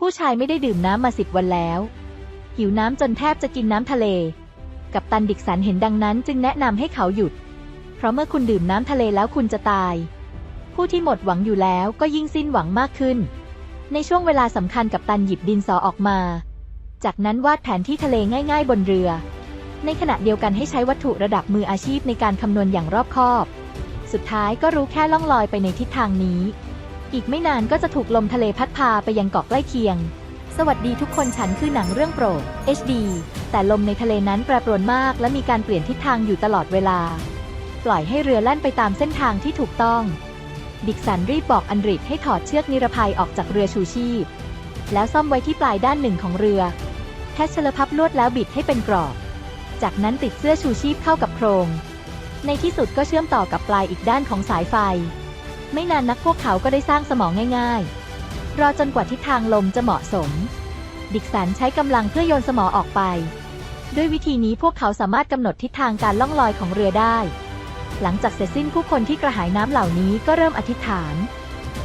ผู้ชายไม่ได้ดื่มน้ำมาสิบวันแล้ว หิวน้ำจนแทบจะกินน้ำทะเล กับตันดิกสันเห็นดังนั้นจึงแนะนำให้เขาหยุด เพราะเมื่อคุณดื่มน้ำทะเลแล้วคุณจะตาย ผู้ที่หมดหวังอยู่แล้วก็ยิ่งสิ้นหวังมากขึ้น ในช่วงเวลาสำคัญกับตันหยิบดินสอออกมา จากนั้นวาดแผนที่ทะเลง่าย ๆ บนเรือ ในขณะเดียวกันให้ใช้วัตถุระดับมืออาชีพในการคำนวณอย่างรอบคอบ สุดท้ายก็รู้แค่ล่องลอยไปในทิศทางนี้ อีกไม่นานก็จะถูกลมทะเลพัดพาไปยังเกาะใกล้เคียง สวัสดีทุกคนฉันคือหนังเรื่องโปรด HD แต่ลมในทะเลนั้นแปรปรวนมาก และมีการเปลี่ยนทิศทางอยู่ตลอดเวลา ปล่อยให้เรือแล่นไปตามเส้นทางที่ถูกต้อง ดิกสันรีบบอกอันดริดให้ถอดเชือกนิรภัยออกจากเรือชูชีพ แล้วซ่อมไว้ที่ปลายด้านหนึ่งของเรือแทชเชลพับลวดแล้วบิดให้เป็นกรอบ จากนั้นติดเสื้อชูชีพเข้ากับโครง ในที่สุดก็เชื่อมต่อกับปลายอีกด้านของสายไฟ ไม่นานนักพวกเขาก็ได้สร้างสมองง่าย ๆ รอจนกว่าทิศทางลมจะเหมาะสม ดิกสันใช้กำลังเพื่อโยนสมอออกไป ด้วยวิธีนี้พวกเขาสามารถกำหนดทิศทางการล่องลอยของเรือได้ หลังจากเสร็จสิ้นผู้คนที่กระหายน้ำเหล่านี้ก็เริ่มอธิษฐาน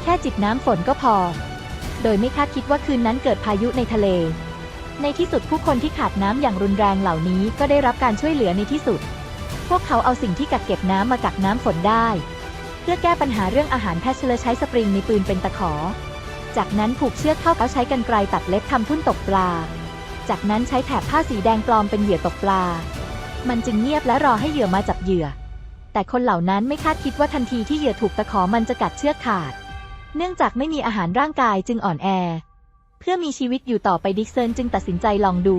แค่จิบน้ำฝนก็พอ โดยไม่คาดคิดว่าคืนนั้นเกิดพายุในทะเล ในที่สุดผู้คนที่ขาดน้ำอย่างรุนแรงเหล่านี้ก็ได้รับการช่วยเหลือในที่สุด พวกเขาเอาสิ่งที่กักเก็บน้ำมากักน้ำฝนได้ พื่อแก้ปัญหาเรื่องอาหารแพทย์เชลใช้สปริงในปืนเป็นตะขอ จากนั้นผูกเชือกเข้าเขาใช้กรรไกรตัดเล็บทำทุ่นตกปลา จากนั้นใช้แถบผ้าสีแดงปลอมเป็นเหยื่อตกปลา มันจึงเงียบและรอให้เหยื่อมาจับเหยื่อ แต่คนเหล่านั้นไม่คาดคิดว่าทันทีที่เหยื่อถูกตะขอมันจะกัดเชือกขาด เนื่องจากไม่มีอาหารร่างกายจึงอ่อนแอ เพื่อมีชีวิตอยู่ต่อไปดิกเซนจึงตัดสินใจลองดู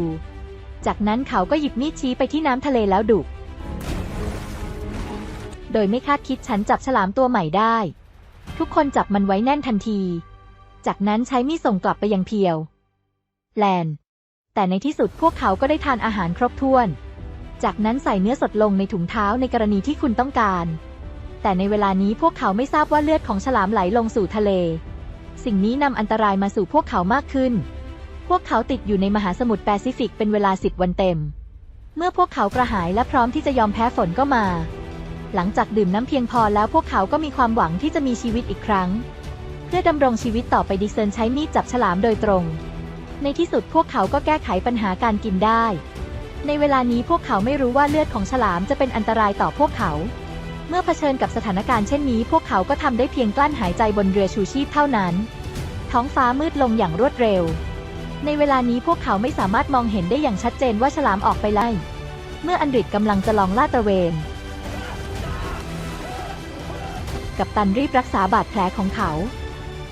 จากนั้นเขาก็หยิบมีดชี้ไปที่น้ำทะเลแล้วดุ โดยไม่คาดคิดฉันจับฉลามตัวใหม่ได้ ทุกคนจับมันไว้แน่นทันที จากนั้นใช้มีดส่งกลับไปยังเพียว แลน แต่ในที่สุดพวกเขาก็ได้ทานอาหารครบถ้วน จากนั้นใส่เนื้อสดลงในถุงเท้าในกรณีที่คุณต้องการ แต่ในเวลานี้พวกเขาไม่ทราบว่าเลือดของฉลามไหลลงสู่ทะเล สิ่งนี้นำอันตรายมาสู่พวกเขามากขึ้น พวกเขาติดอยู่ในมหาสมุทรแปซิฟิกเป็นเวลาสิบวันเต็ม เมื่อพวกเขากระหายและพร้อมที่จะยอมแพ้ฝนก็มา หลังจากดื่มน้ำเพียงพอแล้วพวกเขาก็มีความหวังที่จะมีชีวิตอีกครั้ง เพื่อดำรงชีวิตต่อไปดิเซนใช้มีดจับฉลามโดยตรง ในที่สุดพวกเขาก็แก้ไขปัญหาการกินได้ ในเวลานี้พวกเขาไม่รู้ว่าเลือดของฉลามจะเป็นอันตรายต่อพวกเขา เมื่อเผชิญกับสถานการณ์เช่นนี้ พวกเขาก็ทำได้เพียงกลั้นหายใจบนเรือชูชีพเท่านั้น ท้องฟ้ามืดลงอย่างรวดเร็ว ในเวลานี้พวกเขาไม่สามารถมองเห็นได้อย่างชัดเจนว่าฉลามออกไปไล่ เมื่ออันริดกำลังจะลองลาดตระเวน กัปตันรีบรักษาบาดแผลของเขา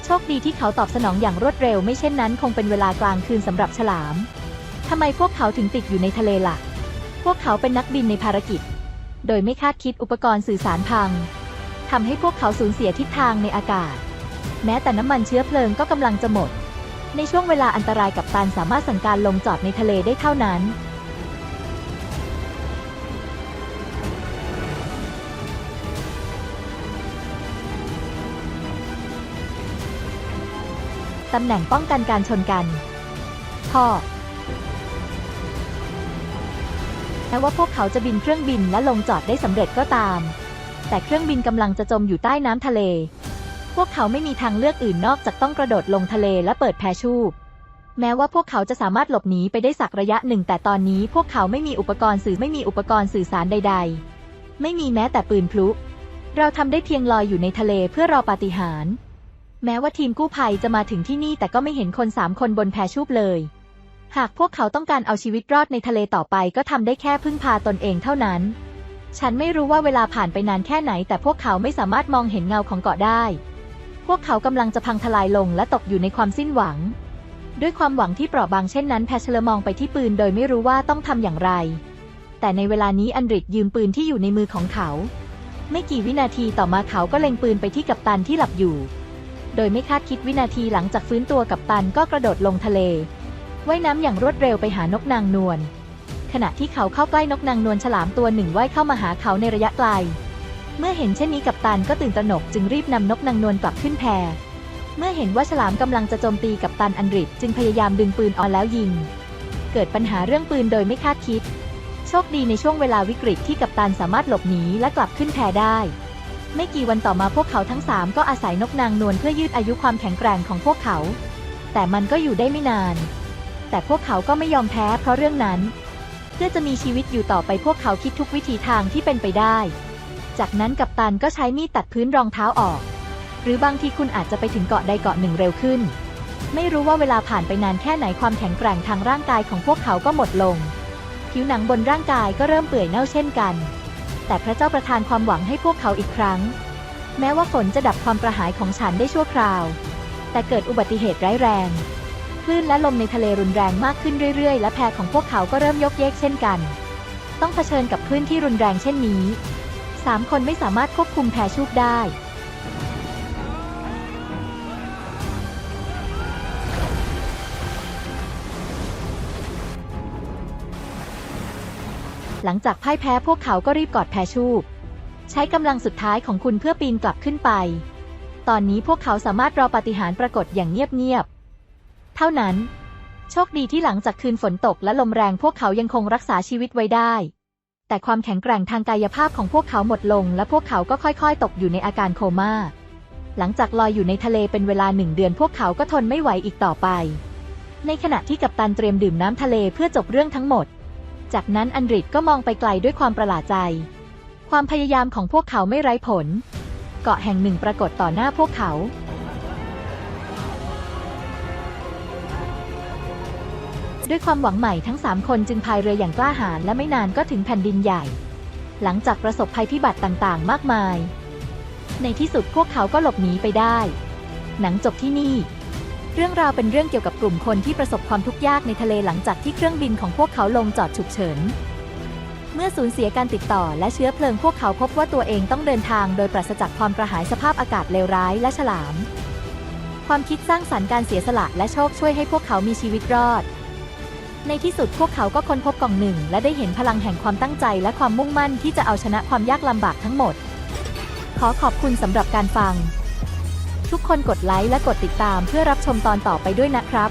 โชคดีที่เขาตอบสนองอย่างรวดเร็วไม่เช่นนั้นคงเป็นเวลากลางคืนสำหรับฉลาม ทำไมพวกเขาถึงติดอยู่ในทะเลล่ะ พวกเขาเป็นนักบินในภารกิจ โดยไม่คาดคิดอุปกรณ์สื่อสารพังทำให้พวกเขาสูญเสียทิศทางในอากาศ แม้แต่น้ำมันเชื้อเพลิงก็กำลังจะหมด ในช่วงเวลาอันตรายกับตันสามารถสั่งการลงจอดในทะเลได้เท่านั้น ตำแหน่งป้องกันการชนกัน พ่อแม้ว่าพวกเขาจะบินเครื่องบินและลงจอดได้สำเร็จก็ตาม แต่เครื่องบินกำลังจะจมอยู่ใต้น้ำทะเล พวกเขาไม่มีทางเลือกอื่นนอกจากต้องกระโดดลงทะเลและเปิดแพชูบแม้ว่าพวกเขาจะสามารถหลบหนีไปได้สักระยะหนึ่ง แต่ตอนนี้พวกเขาไม่มีอุปกรณ์สื่อไม่มีอุปกรณ์สื่อสารใด ๆ ไม่มีแม้แต่ปืนพลุ เราทำได้เพียงลอยอยู่ในทะเลเพื่อรอปาฏิหาริย์ แม้ว่าทีมกู้ภัยจะมาถึงที่นี่แต่ก็ไม่เห็นคนสามคนบนแพชูบเลย หากพวกเขาต้องการเอาชีวิตรอดในทะเลต่อไปก็ทำได้แค่พึ่งพาตนเองเท่านั้น ฉันไม่รู้ว่าเวลาผ่านไปนานแค่ไหน แต่พวกเขาไม่สามารถมองเห็นเงาของเกาะได้ พวกเขากำลังจะพังทลายลงและตกอยู่ในความสิ้นหวัง ด้วยความหวังที่เปราะบางเช่นนั้น แพชเลอมองไปที่ปืนโดยไม่รู้ว่าต้องทำอย่างไร แต่ในเวลานี้อันดริดยืมปืนที่อยู่ในมือของเขา ไม่กี่วินาทีต่อมาเขาก็เล็งปืนไปที่กัปตันที่หลับอยู่ โดยไม่คาดคิดวินาทีหลังจากฟื้นตัวกับตันก็กระโดดลงทะเลว่ายน้ำอย่างรวดเร็วไปหานกนางนวลขณะที่เขาเข้าใกล้นกนางนวลฉลามตัวหนึ่งว่ายเข้ามาหาเขาในระยะไกล เมื่อเห็นเช่นนี้กับตันก็ตื่นตระหนกจึงรีบนำนกนางนวลกลับขึ้นแพเมื่อเห็นว่าฉลามกำลังจะโจมตีกับตันอันริดจึงพยายามดึงปืนออกแล้วยิง เกิดปัญหาเรื่องปืนโดยไม่คาดคิด โชคดีในช่วงเวลาวิกฤตที่กัปตันสามารถหลบหนีและกลับขึ้นแพได้ ไม่กี่วันต่อมาพวกเขาทั้งสามก็อาศัยนกนางนวลเพื่อยืดอายุความแข็งแกร่งของพวกเขา แต่มันก็อยู่ได้ไม่นาน แต่พวกเขาก็ไม่ยอมแพ้เพราะเรื่องนั้น เพื่อจะมีชีวิตอยู่ต่อไปพวกเขาคิดทุกวิถีทางที่เป็นไปได้ จากนั้นกัปตันก็ใช้มีดตัดพื้นรองเท้าออก หรือบางทีคุณอาจจะไปถึงเกาะใดเกาะหนึ่งเร็วขึ้น ไม่รู้ว่าเวลาผ่านไปนานแค่ไหนความแข็งแกร่งทางร่างกายของพวกเขาก็หมดลง ผิวหนังบนร่างกายก็เริ่มเปื่อยเน่าเช่นกัน แต่พระเจ้าประทานความหวังให้พวกเขาอีกครั้ง แม้ว่าฝนจะดับความกระหายของฉันได้ชั่วคราว แต่เกิดอุบัติเหตุร้ายแรง คลื่นและลมในทะเลรุนแรงมากขึ้นเรื่อยๆ และแพของพวกเขาก็เริ่มยกเยกเช่นกัน ต้องเผชิญกับคลื่นที่รุนแรงเช่นนี้สามคนไม่สามารถควบคุมแพชูบได้ หลังจากพ่ายแพ้พวกเขาก็รีบกอดแพชูบ ใช้กำลังสุดท้ายของคุณเพื่อปีนกลับขึ้นไป ตอนนี้พวกเขาสามารถรอปาฏิหาริย์ปรากฏอย่างเงียบๆ เท่านั้น โชคดีที่หลังจากคืนฝนตกและลมแรงพวกเขายังคงรักษาชีวิตไว้ได้ แต่ความแข็งแกร่งทางกายภาพของพวกเขาหมดลง และพวกเขาก็ค่อยๆ ตกอยู่ในอาการโคม่า หลังจากลอยอยู่ในทะเลเป็นเวลาหนึ่งเดือนพวกเขาก็ทนไม่ไหวอีกต่อไป ในขณะที่กัปตันเตรียมดื่มน้ำทะเลเพื่อจบเรื่องทั้งหมด จากนั้นอันดริดก็มองไปไกลด้วยความประหลาดใจ ความพยายามของพวกเขาไม่ไร้ผล เกาะแห่งหนึ่งปรากฏต่อหน้าพวกเขา ด้วยความหวังใหม่ทั้งสามคนจึงพายเรืออย่างกล้าหาญและไม่นานก็ถึงแผ่นดินใหญ่ หลังจากประสบภัยพิบัติต่างๆ มากมาย ในที่สุดพวกเขาก็หลบหนีไปได้ หนังจบที่นี่ เรื่องราวเป็นเรื่องเกี่ยวกับกลุ่มคนที่ประสบความทุกข์ยากในทะเลหลังจากที่เครื่องบินของพวกเขาลงจอดฉุกเฉิน เมื่อสูญเสียการติดต่อและเชื้อเพลิงพวกเขาพบว่าตัวเองต้องเดินทางโดยปราศจากความกระหายสภาพอากาศเลวร้ายและฉลาม ความคิดสร้างสรรค์การเสียสละและโชคช่วยให้พวกเขามีชีวิตรอด ในที่สุดพวกเขาก็ค้นพบกล่องหนึ่ง และได้เห็นพลังแห่งความตั้งใจและความมุ่งมั่นที่จะเอาชนะความยากลำบากทั้งหมด ขอขอบคุณสำหรับการฟัง ทุกคนกดไลค์และกดติดตามเพื่อรับชมตอนต่อไปด้วยนะครับ